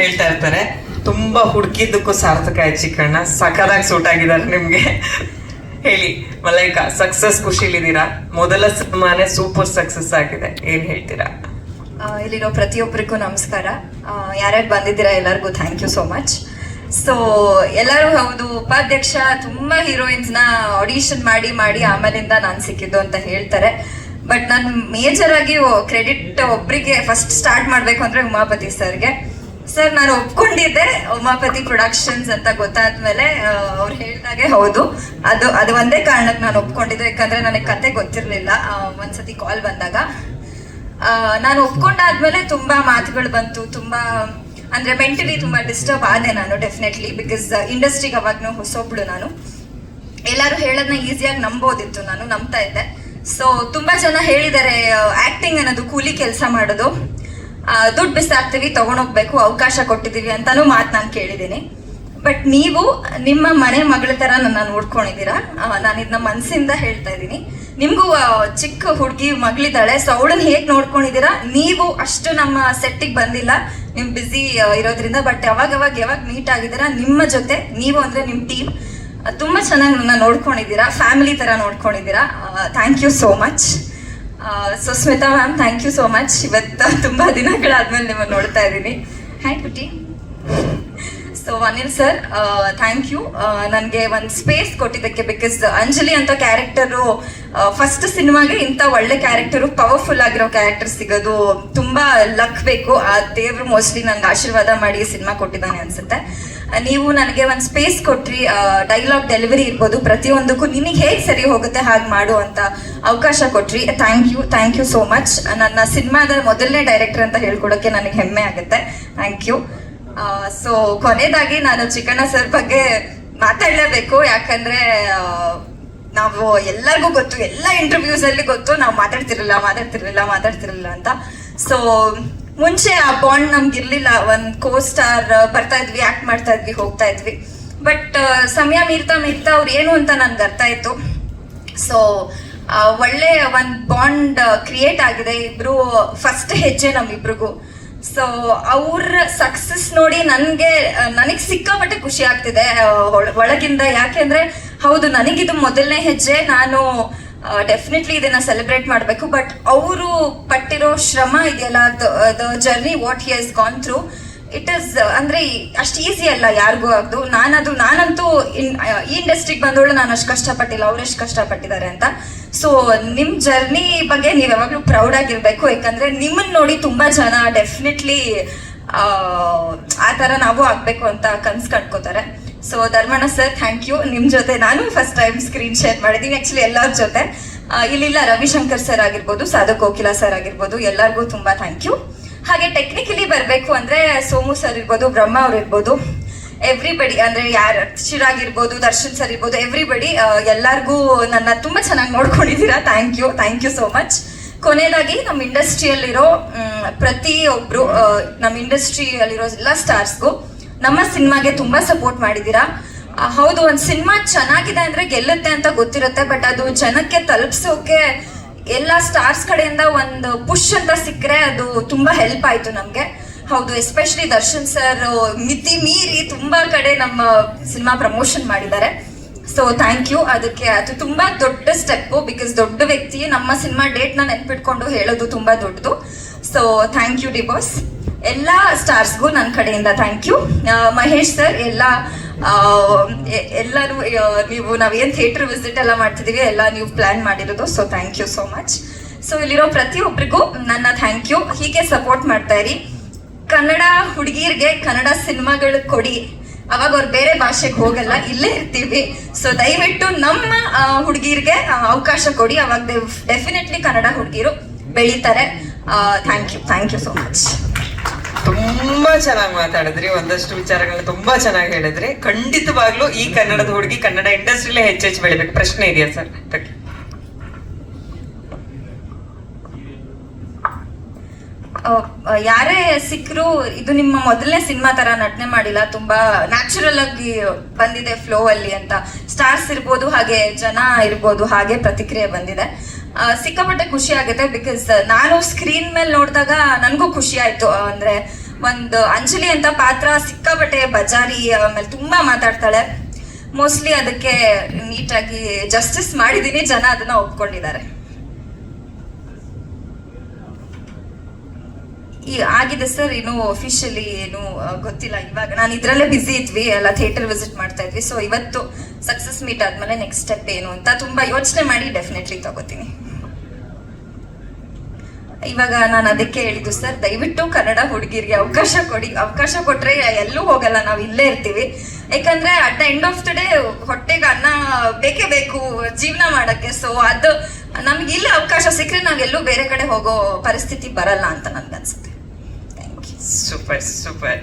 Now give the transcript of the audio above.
ಹೇಳ್ತಾ ಇರ್ತಾರೆ, ತುಂಬಾ ಹುಡುಕಿದ್ದಕ್ಕೂ ಸಾರ್ಥಕ ಆಯ್ತು ಚಿಕ್ಕಣ್ಣ. ಸಖದಾಗಿ ಸೂಟ್ ಆಗಿದ್ದಾರೆ ನಿಮ್ಗೆ. ಹೇಳಿ, ಮಲೈಕಾ ಸಕ್ಸಸ್ ಖುಷಿಲಿದ್ದೀರಾ? ಮೊದಲ ಸಿನಿಮಾನೇ ಸೂಪರ್ ಸಕ್ಸಸ್ ಆಗಿದೆ. ಏನ್ ಹೇಳ್ತೀರಾ? ಇಲ್ಲಿರೋ ಪ್ರತಿಯೊಬ್ಬರಿಗೂ ನಮಸ್ಕಾರ. ಯಾರ್ಯಾರು ಬಂದಿದ್ದೀರಾ ಎಲ್ಲರಿಗೂ thank you so much so ಎಲ್ಲರೂ ಹೌದು, ಉಪಾಧ್ಯಕ್ಷ, ತುಂಬಾ ಹೀರೋಯಿನ್ಸ್ನ ಆಡಿಷನ್ ಮಾಡಿ ಮಾಡಿ ಆಮೇಲಿಂದ ನಾನು ಸಿಕ್ಕಿದ್ದು ಅಂತ ಹೇಳ್ತಾರೆ. ಬಟ್ ನಾನು ಮೇಜರ್ ಆಗಿ ಕ್ರೆಡಿಟ್ ಒಬ್ಬರಿಗೆ ಫಸ್ಟ್ ಸ್ಟಾರ್ಟ್ ಮಾಡಬೇಕು ಅಂದ್ರೆ ಉಮಾಪತಿ ಸರ್ಗೆ. ಸರ್, ನಾನು ಒಪ್ಕೊಂಡಿದ್ದೆ. ಉಮಾಪತಿ ಪ್ರೊಡಕ್ಷನ್ಸ್ ಅಂತ ಗೊತ್ತಾದ್ಮೇಲೆ ಅವ್ರು ಹೇಳಿದಾಗೆ ಹೌದು. ಅದು ಅದು ಒಂದೇ ಕಾರಣಕ್ಕೆ ನಾನು ಒಪ್ಕೊಂಡಿದ್ದೆ. ಯಾಕಂದ್ರೆ ನನಗೆ ಕತೆ ಗೊತ್ತಿರಲಿಲ್ಲ ಒಂದ್ಸತಿ ಕಾಲ್ ಬಂದಾಗ. ನಾನು ಒಪ್ಕೊಂಡಾದ್ಮೇಲೆ ತುಂಬಾ ಮಾತುಗಳು ಬಂತು. ತುಂಬಾ, ಅಂದ್ರೆ ಮೆಂಟಲಿ ತುಂಬಾ ಡಿಸ್ಟರ್ಬ್ ಆದೆ ನಾನು ಡೆಫಿನೆಟ್ಲಿ ಬಿಕಾಸ್ ಇಂಡಸ್ಟ್ರಿಗೆ ಅವಾಗ್ನೂ ಹೊಸೊಬ್ಳು ನಾನು. ಎಲ್ಲರೂ ಹೇಳೋದನ್ನ ಈಸಿಯಾಗಿ ನಂಬೋದಿತ್ತು ನಾನು, ನಂಬ್ತಾ ಇದ್ದೆ. ಸೊ ತುಂಬಾ ಜನ ಹೇಳಿದ್ದಾರೆ ಆಕ್ಟಿಂಗ್ ಅನ್ನೋದು ಕೂಲಿ ಕೆಲಸ ಮಾಡೋದು. ದುಡ್ಡು ಬಿಸಾಕ್ತಿವಿ, ತಗೊಂಡೋಗ್ಬೇಕು, ಅವಕಾಶ ಕೊಟ್ಟಿದ್ದೀವಿ ಅಂತಾನು ಮಾತು ನಾನು ಕೇಳಿದ್ದೀನಿ. ಬಟ್ ನೀವು ನಿಮ್ಮ ಮನೆ ಮಗಳ ತರ ನನ್ನ ನೋಡ್ಕೊಂಡಿದ್ದೀರಾ? ನಾನು ಇದನ್ನ ಮನಸ್ಸಿಂದ ಹೇಳ್ತಾ ಇದ್ದೀನಿ. ನಿಮಗೂ ಚಿಕ್ಕ ಹುಡುಗಿ ಮಗಳಿದ್ದಾಳೆ ಸೊ ಅವಳನ್ನ ಹೇಗೆ ನೋಡ್ಕೊಂಡಿದ್ದೀರಾ? ನೀವು ಅಷ್ಟು ನಮ್ಮ ಸೆಟ್ಟಿಗೆ ಬಂದಿಲ್ಲ. ನಿಮ್ ಬಿಸಿ ಇರೋದ್ರಿಂದ ಬಟ್ ಯಾವಾಗ ಯಾವಾಗ ಯಾವಾಗ ಮೀಟ್ ಆಗಿದ್ದೀರಾ? ನಿಮ್ಮ ಜೊತೆ, ನೀವು ಅಂದ್ರೆ ನಿಮ್ಮ ಟೀಮ್ ತುಂಬಾ ಚೆನ್ನಾಗಿ ನನ್ನ ನೋಡ್ಕೊಂಡಿದ್ದೀರಾ ಫ್ಯಾಮಿಲಿ ತರ ನೋಡ್ಕೊಂಡಿದ್ದೀರಾ. Thank you so much so Smita ma'am thank you so much ಇವತ್ತು ತುಂಬ ದಿನಗಳಾದ್ಮೇಲೆ ನಿಮ್ಮನ್ನು ನೋಡ್ತಾ ಇದ್ದೀನಿ. Hi ಕುಟಿ so Anil sir thank you ನನಗೆ ಒಂದು ಸ್ಪೇಸ್ ಕೊಟ್ಟಿದ್ದಕ್ಕೆ ಬಿಕಾಸ್ ಅಂಜಲಿ ಅಂತ ಕ್ಯಾರೆಕ್ಟರು ಫಸ್ಟ್ ಸಿನಿಮಾಗೆ ಇಂಥ ಒಳ್ಳೆ ಕ್ಯಾರೆಕ್ಟರು ಪವರ್ಫುಲ್ ಆಗಿರೋ ಕ್ಯಾರೆಕ್ಟರ್ ಸಿಗೋದು ತುಂಬ ಲಕ್ ಬೇಕು. ಆ ದೇವ್ರು ಮೋಸ್ಟ್ಲಿ ನಂಗೆ ಆಶೀರ್ವಾದ ಮಾಡಿ ಸಿನಿಮಾ ಕೊಟ್ಟಿದ್ದಾನೆ ಅನ್ಸುತ್ತೆ. ನೀವು ನನಗೆ ಒಂದು ಸ್ಪೇಸ್ ಕೊಟ್ರಿ ಡೈಲಾಗ್ ಡೆಲಿವರಿ ಇರ್ಬೋದು. ಪ್ರತಿಯೊಂದಕ್ಕೂ ನಿನಗೆ ಹೇಗೆ ಸರಿ ಹೋಗುತ್ತೆ, ಹಾಗೆ ಮಾಡು ಅಂತ ಅವಕಾಶ ಕೊಟ್ರಿ. Thank you thank you so much ನನ್ನ ಸಿನಿಮಾದ ಮೊದಲನೇ ಡೈರೆಕ್ಟರ್ ಅಂತ ಹೇಳ್ಕೊಡೋಕ್ಕೆ ನನಗೆ ಹೆಮ್ಮೆ ಆಗುತ್ತೆ. ಥ್ಯಾಂಕ್ ಯು ಸೊ ಕೊನೆಯದಾಗಿ ನಾನು ಚಿಕ್ಕಣ್ಣ ಸರ್ ಬಗ್ಗೆ ಮಾತಾಡಲೇಬೇಕು. ಯಾಕಂದ್ರೆ ನಾವು ಎಲ್ಲರಿಗೂ ಗೊತ್ತು, ಎಲ್ಲ ಇಂಟರ್ವ್ಯೂಸ್ ಅಲ್ಲಿ ಗೊತ್ತು, ನಾವು ಮಾತಾಡ್ತಿರ್ಲಿಲ್ಲ ಮಾತಾಡ್ತಿರ್ಲಿಲ್ಲ ಮಾತಾಡ್ತಿರ್ಲಿಲ್ಲ ಅಂತ. ಸೊ ಮುಂಚೆ ಆ ಬಾಂಡ್ ನಮ್ಗೆ ಇರ್ಲಿಲ್ಲ. ಒಂದ್ ಕೋ ಸ್ಟಾರ್ ಬರ್ತಾ ಇದ್ವಿ ಆಕ್ಟ್ ಮಾಡ್ತಾ ಇದ್ವಿ, ಹೋಗ್ತಾ ಇದ್ವಿ. ಬಟ್ ಸಮಯ ಮೀರ್ತಾ ಮೀರ್ತಾ ಅವ್ರು ಏನು ಅಂತ ನನ್ಗೆ ಅರ್ಥ ಆಯ್ತು. ಸೊ ಒಳ್ಳೆ ಒಂದ್ ಬಾಂಡ್ ಕ್ರಿಯೇಟ್ ಆಗಿದೆ. ಇಬ್ರು ಫಸ್ಟ್ ಹೆಜ್ಜೆ ನಮ್ಮಿಬ್ರಿಗೂ. ಸೊ ಅವ್ರ ಸಕ್ಸಸ್ ನೋಡಿ ನನಗೆ ನನಗೆ ಸಿಕ್ಕಾಪಟ್ಟೆ ಖುಷಿ ಆಗ್ತಿದೆ ಒಳಗಿಂದ. ಯಾಕೆಂದ್ರೆ ಹೌದು ನನಗಿದು ಮೊದಲನೇ ಹೆಜ್ಜೆ. ನಾನು ಡೆಫಿನೆಟ್ಲಿ ಇದನ್ನ ಸೆಲೆಬ್ರೇಟ್ ಮಾಡಬೇಕು. ಬಟ್ ಅವರು ಪಟ್ಟಿರೋ ಶ್ರಮ ಇದೆಯಲ್ಲ the journey what he has gone through it is ಅಂದ್ರೆ ಅಷ್ಟು ಈಸಿ ಅಲ್ಲ ಯಾರಿಗೂ ಅದು ನಾನದು, ನಾನಂತೂ ಈ ಇಂಡಸ್ಟ್ರಿಗೆ ಬಂದವಳು ನಾನು ಅಷ್ಟು ಕಷ್ಟಪಟ್ಟಿಲ್ಲ. ಅವ್ರು ಎಷ್ಟು ಕಷ್ಟಪಟ್ಟಿದ್ದಾರೆ ಅಂತ. ಸೊ ನಿಮ್ ಜರ್ನಿ ಬಗ್ಗೆ ನೀವು ಯಾವಾಗ್ಲೂ ಪ್ರೌಡ್ ಆಗಿರ್ಬೇಕು. ಯಾಕಂದ್ರೆ ನಿಮ್ಮನ್ನ ನೋಡಿ ತುಂಬಾ ಜನ ಡೆಫಿನೆಟ್ಲಿ ಆ ತರ ನಾವು ಆಗ್ಬೇಕು ಅಂತ ಕನ್ಸು ಕಟ್ಕೋತಾರೆ. So Dharmana sir thank you ನಿಮ್ ಜೊತೆ ನಾನು ಫಸ್ಟ್ ಟೈಮ್ ಸ್ಕ್ರೀನ್ ಶೇರ್ ಮಾಡಿದ್ದೀನಿ. ಆಕ್ಚುಲಿ ಎಲ್ಲರ ಜೊತೆ. ಇಲ್ಲಿಲ್ಲ ರವಿಶಂಕರ್ ಸರ್ ಆಗಿರ್ಬೋದು, ಸಾಧು ಕೋಕಿಲಾ ಸರ್ ಆಗಿರ್ಬೋದು. ಎಲ್ಲರಿಗೂ ತುಂಬಾ ಥ್ಯಾಂಕ್ ಯು ಹಾಗೆ ಟೆಕ್ನಿಕಲಿ ಬರಬೇಕು ಅಂದ್ರೆ ಸೋಮು ಸರ್ ಇರ್ಬೋದು ಬ್ರಹ್ಮ ಅವ್ರು ಇರ್ಬೋದು ಎವ್ರಿಬಡಿ ಅಂದ್ರೆ ಯಾರು ಚಿರಾಗಿರ್ಬೋದು ದರ್ಶನ್ ಸರ್ ಇರ್ಬೋದು ಎವ್ರಿಬಡಿ ಎಲ್ಲರಿಗೂ ನನ್ನ ತುಂಬಾ ಚೆನ್ನಾಗಿ ನೋಡ್ಕೊಂಡಿದ್ದೀರಾ. Thank you thank you so much ಕೊನೆಯದಾಗಿ ನಮ್ಮ ಇಂಡಸ್ಟ್ರಿಯಲ್ಲಿರೋ ಪ್ರತಿಯೊಬ್ರು ಆ, ನಮ್ಮ ಇಂಡಸ್ಟ್ರಿಯಲ್ಲಿರೋ ಎಲ್ಲ ಸ್ಟಾರ್ಸ್ಗೂ ನಮ್ಮ ಸಿನಿಮಾಗೆ ತುಂಬಾ ಸಪೋರ್ಟ್ ಮಾಡಿದ್ದೀರಾ. ಹೌದು ಒಂದು ಸಿನಿಮಾ ಚೆನ್ನಾಗಿದೆ ಅಂದ್ರೆ ಗೆಲ್ಲುತ್ತೆ ಅಂತ ಗೊತ್ತಿರುತ್ತೆ ಬಟ್ ಅದು ಜನಕ್ಕೆ ತಲುಪಿಸೋಕೆ ಎಲ್ಲ ಸ್ಟಾರ್ಸ್ ಕಡೆಯಿಂದ ಒಂದು ಪುಷ್ ಅಂತ ಸಿಕ್ಕರೆ ಅದು ತುಂಬಾ ಹೆಲ್ಪ್ ಆಯ್ತು ನಮ್ಗೆ. ಹೌದು ಎಸ್ಪೆಷಲಿ ದರ್ಶನ್ ಸರ್ ಮಿತಿ ಮೀರಿ ತುಂಬಾ ಕಡೆ ನಮ್ಮ ಸಿನಿಮಾ ಪ್ರಮೋಷನ್ ಮಾಡಿದ್ದಾರೆ. ಸೊ ಥ್ಯಾಂಕ್ ಯು ಅದಕ್ಕೆ ಅದು ತುಂಬಾ ದೊಡ್ಡ ಸ್ಟೆಪ್ ಬಿಕಾಸ್ ದೊಡ್ಡ ವ್ಯಕ್ತಿ ನಮ್ಮ ಸಿನಿಮಾ ಡೇಟ್ನ ನೆನ್ಪಿಟ್ಕೊಂಡು ಹೇಳೋದು ತುಂಬಾ ದೊಡ್ಡದು. ಸೊ ಥ್ಯಾಂಕ್ ಯು ಡಿಬೋಸ್ ಎಲ್ಲ ಸ್ಟಾರ್ಸ್ಗೂ ನನ್ನ ಕಡೆಯಿಂದ ಥ್ಯಾಂಕ್ ಯು ಮಹೇಶ್ ಸರ್ ಎಲ್ಲ ಎಲ್ಲರೂ ನೀವು ನೀವು ನಾವೇನು ಥಿಯೇಟರ್ ವಿಸಿಟ್ ಎಲ್ಲ ಮಾಡ್ತಿದೀವಿ, ಎಲ್ಲ ನೀವು ಪ್ಲ್ಯಾನ್ ಮಾಡಿರೋದು so thank you so much so ಇಲ್ಲಿರೋ ಪ್ರತಿಯೊಬ್ಬರಿಗೂ ನನ್ನ ಥ್ಯಾಂಕ್ ಯು ಹೀಗೆ ಸಪೋರ್ಟ್ ಮಾಡ್ತಾ ಇರಿ. ಕನ್ನಡ ಹುಡುಗಿರ್ಗೆ ಕನ್ನಡ ಸಿನಿಮಾಗಳು ಕೊಡಿ. ಅವಾಗ ಅವ್ರು ಬೇರೆ ಭಾಷೆಗೆ ಹೋಗಲ್ಲ, ಇಲ್ಲೇ ಇರ್ತೀವಿ. ಸೊ ದಯವಿಟ್ಟು ನಮ್ಮ ಹುಡುಗಿರ್ಗೆ ಅವಕಾಶ ಕೊಡಿ. ಅವಾಗ ಡೆಫಿನೆಟ್ಲಿ ಕನ್ನಡ ಹುಡುಗಿರು ಬೆಳೀತಾರೆ. Thank you thank you so much ತುಂಬಾ ಚೆನ್ನಾಗಿ ಮಾತಾಡಿದ್ರಿ ಒಂದಷ್ಟು ವಿಚಾರಗಳನ್ನ ತುಂಬಾ ಚೆನ್ನಾಗಿ ಹೇಳಿದ್ರಿ. ಖಂಡಿತವಾಗ್ಲೂ ಈ ಕನ್ನಡದ ಹುಡುಗಿ ಕನ್ನಡ ಇಂಡಸ್ಟ್ರಿಲೇ ಹೆಚ್ಚೆಚ್ಚು ಬೆಳಿಬೇಕು. ಪ್ರಶ್ನೆ ಇದೆಯಾ ಸರ್? ಆ, ಯಾರೇ ಸಿಕ್ಕರು ಇದು ನಿಮ್ಮ ಮೊದಲನೇ ಸಿನಿಮಾ ತರ ನಟನೆ ಮಾಡಿಲ್ಲ. ತುಂಬಾ ನ್ಯಾಚುರಲ್ ಆಗಿ ಬಂದಿದೆ ಫ್ಲೋ ಅಲ್ಲಿ ಅಂತ. ಸ್ಟಾರ್ಸ್ ಇರ್ಬೋದು, ಹಾಗೆ ಜನ ಇರ್ಬೋದು, ಹಾಗೆ ಪ್ರತಿಕ್ರಿಯೆ ಬಂದಿದೆ. ಸಿಕ್ಕಾಪಟ್ಟೆ ಖುಷಿ ಆಗುತ್ತೆ ಬಿಕಾಸ್ ನಾನು ಸ್ಕ್ರೀನ್ ಮೇಲೆ ನೋಡಿದಾಗ ನನಗೂ ಖುಷಿ ಆಯ್ತು. ಅಂದ್ರೆ ಒಂದು ಅಂಜಲಿ ಅಂತ ಪಾತ್ರ ಸಿಕ್ಕಾಪಟ್ಟೆ ಬಜಾರಿ ಆಮೇಲೆ ತುಂಬಾ ಮಾತಾಡ್ತಾಳೆ. ಮೋಸ್ಟ್ಲಿ ಅದಕ್ಕೆ ನೀಟಾಗಿ ಜಸ್ಟಿಸ್ ಮಾಡಿದೀನಿ. ಜನ ಅದನ್ನ ಒಪ್ಕೊಂಡಿದ್ದಾರೆ. ಆಗಿದೆ ಸರ್ ಏನು ಅಫಿಷಿಯಲಿ ಏನು ಗೊತ್ತಿಲ್ಲ. ಇವಾಗ ನಾನು ಇದರಲ್ಲೇ ಬಿಸಿ ಇದ್ವಿ, ಎಲ್ಲ ಥಿಯೇಟರ್ ವಿಸಿಟ್ ಮಾಡ್ತಾ ಇದ್ವಿ. ಸೊ ಇವತ್ತು ಸಕ್ಸಸ್ ಮೀಟ್ ಆದ್ಮೇಲೆ ನೆಕ್ಸ್ಟ್ ಸ್ಟೆಪ್ ಏನು ಅಂತ ತುಂಬಾ ಯೋಚನೆ ಮಾಡಿ ಡೆಫಿನೆಟ್ಲಿ ತಗೋತೀನಿ. ಇವಾಗ ನಾನು ಅದಕ್ಕೆ ಹೇಳಿದ್ದು ಸರ್, ದಯವಿಟ್ಟು ಕನ್ನಡ ಹುಡುಗಿರಿಗೆ ಅವಕಾಶ ಕೊಡಿ. ಅವಕಾಶ ಕೊಟ್ರೆ ಎಲ್ಲೂ ಹೋಗಲ್ಲ, ನಾವು ಇಲ್ಲೇ ಇರ್ತೀವಿ. ಯಾಕಂದ್ರೆ at the end of the day ಹೊಟ್ಟೆಗೆ ಅನ್ನ ಬೇಕೇ ಬೇಕು ಜೀವನ ಮಾಡಕ್ಕೆ. ಸೊ ಅದು ನಮ್ಗೆ ಇಲ್ಲಿ ಅವಕಾಶ ಸಿಕ್ಕರೆ ನಾವೆಲ್ಲೂ ಬೇರೆ ಕಡೆ ಹೋಗೋ ಪರಿಸ್ಥಿತಿ ಬರಲ್ಲ ಅಂತ ನನ್ಗೆ ಅನ್ಸುತ್ತೆ ಥ್ಯಾಂಕ್ ಯು ಸೂಪರ್ ಸೂಪರ್